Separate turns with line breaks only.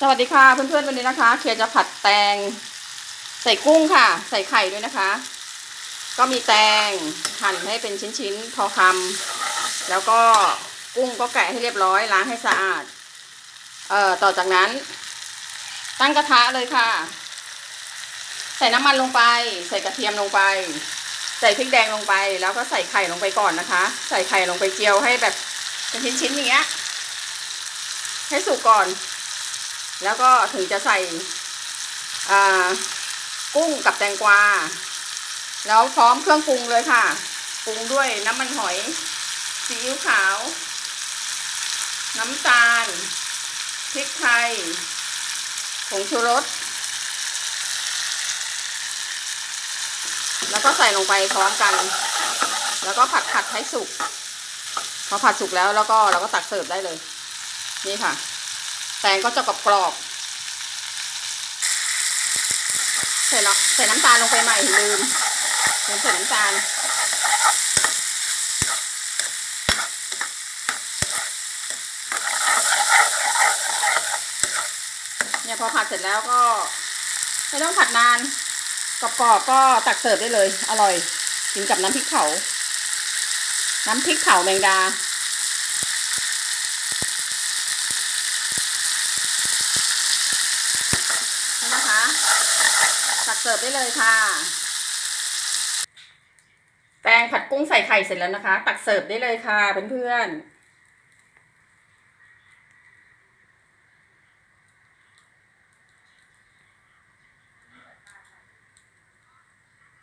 สวัสดีค่ะเพื่อนๆวันนี้นะคะ เคียจะผัดแตง ใส่กุ้งค่ะ ใส่ไข่ด้วยนะคะ ก็มีแตงหั่นให้เป็นชิ้นๆ พอคำแล้วก็กุ้งก็แกะให้เรียบร้อยล้างให้สะอาด เอ่อต่อจากนั้น ตั้งกระทะเลยค่ะ ใส่น้ำมันลงไป ใส่กระเทียมลงไป ใส่พริกแดงลงไป แล้วก็ใส่ไข่ลงไปก่อนนะคะ ใส่ไข่ลงไปเจียวให้แบบเป็นชิ้นๆอย่างเงี้ยให้สุกก่อน แล้วก็ถึงจะใส่กุ้งกับแตงกวา แล้วพร้อมเครื่องปรุงเลยค่ะ ปรุงด้วยน้ำมันหอยซีอิ๊วขาว น้ำตาลพริกไทยผงชูรส แล้วก็ใส่ลงไปพร้อมกัน แล้วก็ผัดผัดให้สุก พอผัดสุกแล้วแล้วก็เราก็ตักเสิร์ฟได้เลย นี่ค่ะ แตงก็จะกรอบกรอบใส่น้ำใส่น้ำตาลลงไปใหม่ลืมลืมใส่น้ำตาลเนี่ยพอผัดเสร็จแล้วก็ไม่ต้องผัดนานกรอบๆก็ตักเสิร์ฟได้เลย อร่อยกินกับน้ำพริกเผา น้ำพริกเผาแมงดา นี่นะคะ ตักเสิร์ฟได้เลยค่ะแตงผัดกุ้งใส่ไข่เสร็จแล้วนะคะ ตักเสิร์ฟได้เลยค่ะเพื่อนๆ